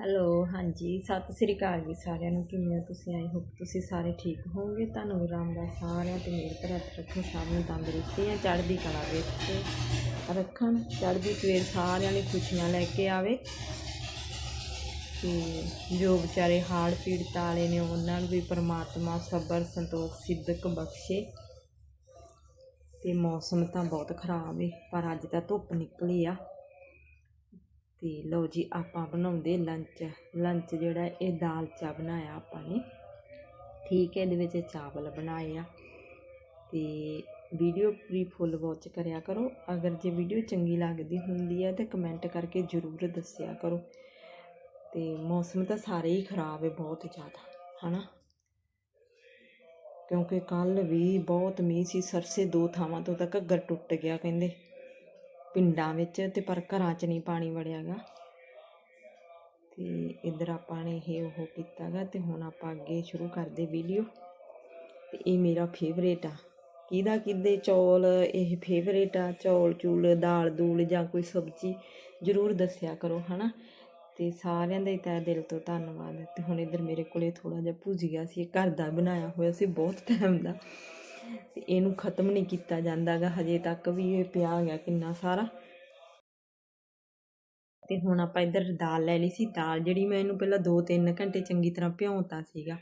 Hello ਹਾਂਜੀ। ਸਤਿ ਸ੍ਰੀ ਅਕਾਲ ਜੀ ਸਾਰਿਆਂ ਨੂੰ। ਕਿਵੇਂ ਹੋ ਤੁਸੀਂ? ਆਈ ਹੋਪ ਤੁਸੀਂ ਸਾਰੇ ਠੀਕ ਹੋਵੋਗੇ। ਤੁਹਾਨੂੰ ਰਾਮਦਾਸ ਸਾਰਿਆਂ ਤੇ ਮੇਰੇ ਭਰਾ ਰੱਖੋ ਸਭ ਨੂੰ ਤੰਦਰੁਸਤੀਆਂ ਚੜ੍ਹਦੀ ਕਲਾ ਵਿੱਚ ਰੱਖਣ। ਚੜ੍ਹਦੀ ਸਵੇਰ ਸਾਰਿਆਂ ਲਈ ਖੁਸ਼ੀਆਂ ਲੈ ਕੇ ਆਵੇ। ਤੇ ਜੋ ਵਿਚਾਰੇ ਹਾੜ ਪੀੜਤ ਵਾਲੇ ਨੇ, ਉਹਨਾਂ ਨੂੰ ਵੀ ਪਰਮਾਤਮਾ ਸਬਰ, ਸੰਤੋਖ, ਸਿੱਧਕ ਬਖਸ਼ੇ। ਤੇ ਮੌਸਮ ਤਾਂ ਬਹੁਤ ਖਰਾਬ ਏ, ਪਰ ਅੱਜ ਤਾਂ ਧੁੱਪ ਨਿਕਲੀ ਆ। ਅਤੇ ਲਓ ਜੀ, ਆਪਾਂ ਬਣਾਉਂਦੇ ਲੰਚ ਲੰਚ ਜਿਹੜਾ ਇਹ ਦਾਲ ਚਾ ਬਣਾਇਆ ਆਪਾਂ ਨੇ। ਠੀਕ ਹੈ, ਇਹਦੇ ਵਿੱਚ ਚਾਵਲ ਬਣਾਏ ਆ। ਅਤੇ ਵੀਡੀਓ ਪੂਰੀ ਫੁੱਲ ਵਾਚ ਕਰਿਆ ਕਰੋ। ਅਗਰ ਜੇ ਵੀਡੀਓ ਚੰਗੀ ਲੱਗਦੀ ਹੁੰਦੀ ਹੈ, ਤਾਂ ਕਮੈਂਟ ਕਰਕੇ ਜ਼ਰੂਰ ਦੱਸਿਆ ਕਰੋ। ਅਤੇ ਮੌਸਮ ਤਾਂ ਸਾਰੇ ਹੀ ਖਰਾਬ ਹੈ, ਬਹੁਤ ਜ਼ਿਆਦਾ, ਹਨਾ? ਕਿਉਂਕਿ ਕੱਲ ਵੀ ਬਹੁਤ ਮੀਂਹ ਸੀ, ਸਰਸੇ ਦੋ ਥਾਵਾਂ ਤੋਂ ਤਾਂ ਘੱਗਰ ਟੁੱਟ ਗਿਆ, ਕਹਿੰਦੇ। ਪਿੰਡਾਂ ਵਿੱਚ ਅਤੇ ਪਰ ਘਰਾਂ 'ਚ ਨਹੀਂ ਪਾਣੀ ਵੜਿਆ ਗਾ ਅਤੇ ਇੱਧਰ ਆਪਾਂ ਨੇ ਇਹ ਉਹ ਕੀਤਾ ਗਾ ਅਤੇ ਹੁਣ ਆਪਾਂ ਅੱਗੇ ਸ਼ੁਰੂ ਕਰਦੇ ਵੀਡੀਓ। ਅਤੇ ਇਹ ਮੇਰਾ ਫੇਵਰੇਟ ਆ। ਕਿਹਦਾ ਕਿਹਦੇ ਚੌਲ, ਇਹ ਫੇਵਰੇਟ ਆ, ਚੌਲ, ਚੂਲ, ਦਾਲ, ਦੂਲ ਜਾਂ ਕੋਈ ਸਬਜ਼ੀ ਜ਼ਰੂਰ ਦੱਸਿਆ ਕਰੋ, ਹਨਾ? ਤੇ ਸਾਰਿਆਂ ਦਾ ਹੀ ਤਹਿ ਦਿਲ ਤੋਂ ਧੰਨਵਾਦ ਤੇ ਹੁਣ ਇੱਧਰ ਮੇਰੇ ਕੋਲੇ ਥੋੜਾ ਜਿਹਾ ਭੁਜੀਆ ਸੀ, ਇਹ ਘਰ ਦਾ ਬਣਾਇਆ ਹੋਇਆ ਸੀ, ਬਹੁਤ ਟਾਈਮ ਦਾ। ਤੇ ਇਹਨੂੰ ਖਤਮ ਨਹੀਂ ਕੀਤਾ ਜਾਂਦਾਗਾ, ਹਜੇ ਤੱਕ ਵੀ ਇਹ ਪਿਆ ਗਿਆ ਕਿੰਨਾ ਸਾਰਾ। ਤੇ ਹੁਣ ਆਪਾਂ ਇੱਧਰ ਦਾਲ ਲੈ ਲਈ ਸੀ। ਦਾਲ ਜਿਹੜੀ ਮੈਂ ਇਹਨੂੰ ਪਹਿਲਾਂ 2-3 ਘੰਟੇ ਚੰਗੀ ਤਰ੍ਹਾਂ ਭਿਉਂਤਾ ਸੀਗਾ।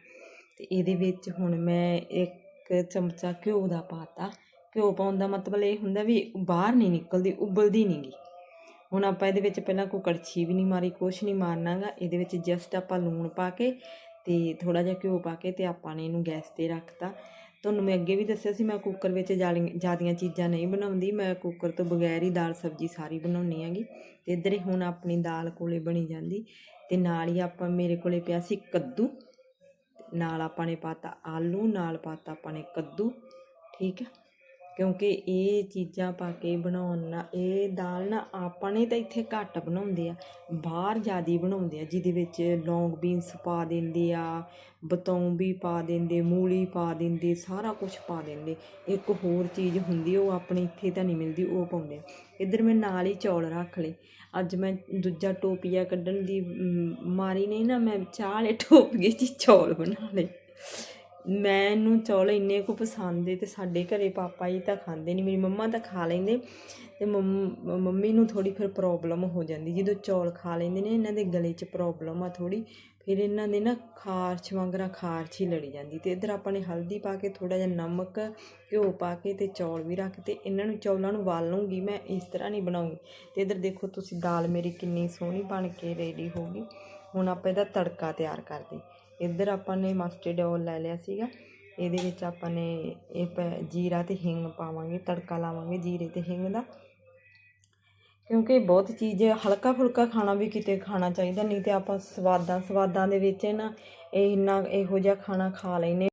ਤੇ ਇਹਦੇ ਵਿੱਚ ਹੁਣ ਮੈਂ ਇੱਕ ਚਮਚਾ ਘਿਓ ਦਾ ਪਾਤਾ। ਘਿਓ ਪਾਉਣ ਦਾ ਮਤਲਬ ਇਹ ਹੁੰਦਾ ਵੀ ਬਾਹਰ ਨਹੀਂ ਨਿਕਲਦੀ, ਉਬਲਦੀ ਨਹੀਂਗੀ ਹੁਣ ਆਪਾਂ ਇਹਦੇ ਵਿੱਚ ਪਹਿਲਾਂ ਕੋਈ ਕੜਛੀ ਵੀ ਨਹੀਂ ਮਾਰੀ, ਕੁਛ ਨਹੀਂ ਮਾਰਨਾਗਾ। ਇਹਦੇ ਵਿੱਚ ਜਸਟ ਆਪਾਂ ਲੂਣ ਪਾ ਕੇ ਤੇ ਥੋੜਾ ਜਿਹਾ ਘਿਓ ਪਾ ਕੇ ਤੇ ਆਪਾਂ ਨੇ ਇਹਨੂੰ ਗੈਸ ਤੇ ਰੱਖਤਾ। ਤੁਹਾਨੂੰ ਮੈਂ ਅੱਗੇ ਵੀ ਦੱਸਿਆ ਸੀ ਮੈਂ ਕੁੱਕਰ ਵਿੱਚ ਜਿਆਦੀਆਂ ਚੀਜ਼ਾਂ ਨਹੀਂ ਬਣਾਉਂਦੀ, ਮੈਂ ਕੁੱਕਰ ਤੋਂ ਬਗੈਰ ਹੀ ਦਾਲ ਸਬਜ਼ੀ ਸਾਰੀ ਬਣਾਉਣੀ ਹੈਗੀ। ਤੇ ਇੱਧਰ ਹੀ ਹੁਣ ਆਪਣੀ ਦਾਲ ਕੋਲੇ ਬਣੀ ਜਾਂਦੀ ਤੇ ਨਾਲ ਹੀ ਆਪਾਂ ਮੇਰੇ ਕੋਲੇ ਪਿਆ ਸੀ ਕੱਦੂ। ਨਾਲ ਆਪਾਂ ਨੇ ਪਾਤਾ ਆਲੂ, ਨਾਲ ਪਾਤਾ ਆਪਾਂ ਨੇ ਕੱਦੂ, ਠੀਕ ਹੈ। ਕਿਉਂਕਿ ਇਹ ਚੀਜ਼ਾਂ ਪਾ ਕੇ ਬਣਾਉਣ ਨਾਲ, ਇਹ ਦਾਲ ਨਾ ਆਪਣੇ ਤਾਂ ਇੱਥੇ ਘੱਟ ਬਣਾਉਂਦੇ ਆ, ਬਾਹਰ ਜ਼ਿਆਦਾ ਬਣਾਉਂਦੇ ਆ, ਜਿਹਦੇ ਵਿੱਚ ਲੌਂਗ ਬੀਨਸ ਪਾ ਦਿੰਦੇ ਆ ਬਤੌਂਬੀ ਪਾ ਦਿੰਦੇ, ਮੂਲੀ ਪਾ ਦਿੰਦੇ, ਸਾਰਾ ਕੁਝ ਪਾ ਦਿੰਦੇ। ਇੱਕ ਹੋਰ ਚੀਜ਼ ਹੁੰਦੀ ਉਹ ਆਪਣੇ ਇੱਥੇ ਤਾਂ ਨਹੀਂ ਮਿਲਦੀ, ਉਹ ਪਾਉਂਦੇ ਆ। ਇੱਧਰ ਮੈਂ ਨਾਲ ਹੀ ਚੌਲ ਰੱਖ ਲਏ। ਅੱਜ ਮੈਂ ਦੂਜਾ ਟੋਪੀਆ ਕੱਢਣ ਦੀ ਮਾਰੀ ਨਹੀਂ ਨਾ, ਮੈਂ ਚਾਹ ਵਾਲੇ ਟੋਪੀਏ 'ਚ ਚੌਲ ਬਣਾ ਲਏ। ਮੈਨੂੰ ਚੌਲ ਇੰਨੇ ਕੁ ਪਸੰਦ ਹੈ ਅਤੇ ਸਾਡੇ ਘਰ ਪਾਪਾ ਜੀ ਤਾਂ ਖਾਂਦੇ ਨਹੀਂ ਮੇਰੀ ਮੰਮਾ ਤਾਂ ਖਾ ਲੈਂਦੇ। ਅਤੇ ਮੰਮ- ਮੰਮੀ ਨੂੰ ਥੋੜ੍ਹੀ ਫਿਰ ਪ੍ਰੋਬਲਮ ਹੋ ਜਾਂਦੀ, ਜਦੋਂ ਚੌਲ ਖਾ ਲੈਂਦੇ ਨੇ, ਇਹਨਾਂ ਦੇ ਗਲੇ 'ਚ ਪ੍ਰੋਬਲਮ ਆ ਥੋੜ੍ਹੀ, ਫਿਰ ਇਹਨਾਂ ਦੇ ਨਾ ਖਾਰਸ਼ ਵਾਂਗਰਾ ਖਾਰਸ਼ ਹੀ ਲੜੀ ਜਾਂਦੀ ਅਤੇ ਇੱਧਰ ਆਪਾਂ ਨੇ ਹਲਦੀ ਪਾ ਕੇ, ਥੋੜ੍ਹਾ ਜਿਹਾ ਨਮਕ, ਘਿਓ ਪਾ ਕੇ ਅਤੇ ਚੌਲ ਵੀ ਰੱਖ ਤੇ ਇਹਨਾਂ ਨੂੰ ਚੌਲਾਂ ਨੂੰ ਵਾਲ ਲੂੰਗੀ ਮੈਂ ਇਸ ਤਰ੍ਹਾਂ ਨਹੀਂ ਬਣਾਉਂਗੀ। ਅਤੇ ਇੱਧਰ ਦੇਖੋ ਤੁਸੀਂ ਦਾਲ ਮੇਰੀ ਕਿੰਨੀ ਸੋਹਣੀ ਬਣ ਕੇ ਰੈਡੀ ਹੋ ਗਈ। ਹੁਣ ਆਪਾਂ ਇਹਦਾ ਤੜਕਾ ਤਿਆਰ ਕਰਦੇ। ਇੱਧਰ ਆਪਾਂ ਨੇ ਮਸਟਰਡ ਆਇਲ ਲੈ ਲਿਆ ਸੀਗਾ। ਇਹਦੇ ਵਿੱਚ ਆਪਾਂ ਨੇ ਇਹ ਪ ਜੀਰਾ ਅਤੇ ਹਿੰਗ ਪਾਵਾਂਗੇ, ਤੜਕਾ ਲਾਵਾਂਗੇ ਜੀਰੇ ਅਤੇ ਹਿੰਗ ਦਾ। ਕਿਉਂਕਿ ਬਹੁਤ ਚੀਜ਼ ਹਲਕਾ ਫੁਲਕਾ ਖਾਣਾ ਵੀ ਕਿਤੇ ਖਾਣਾ ਚਾਹੀਦਾ, ਨਹੀਂ ਤੇ ਆਪਾਂ ਸਵਾਦਾਂ ਸਵਾਦਾਂ ਦੇ ਵਿੱਚ ਨਾ ਇਹ ਇੰਨਾ ਇਹੋ ਜਿਹਾ ਖਾਣਾ ਖਾ ਲੈਨੇ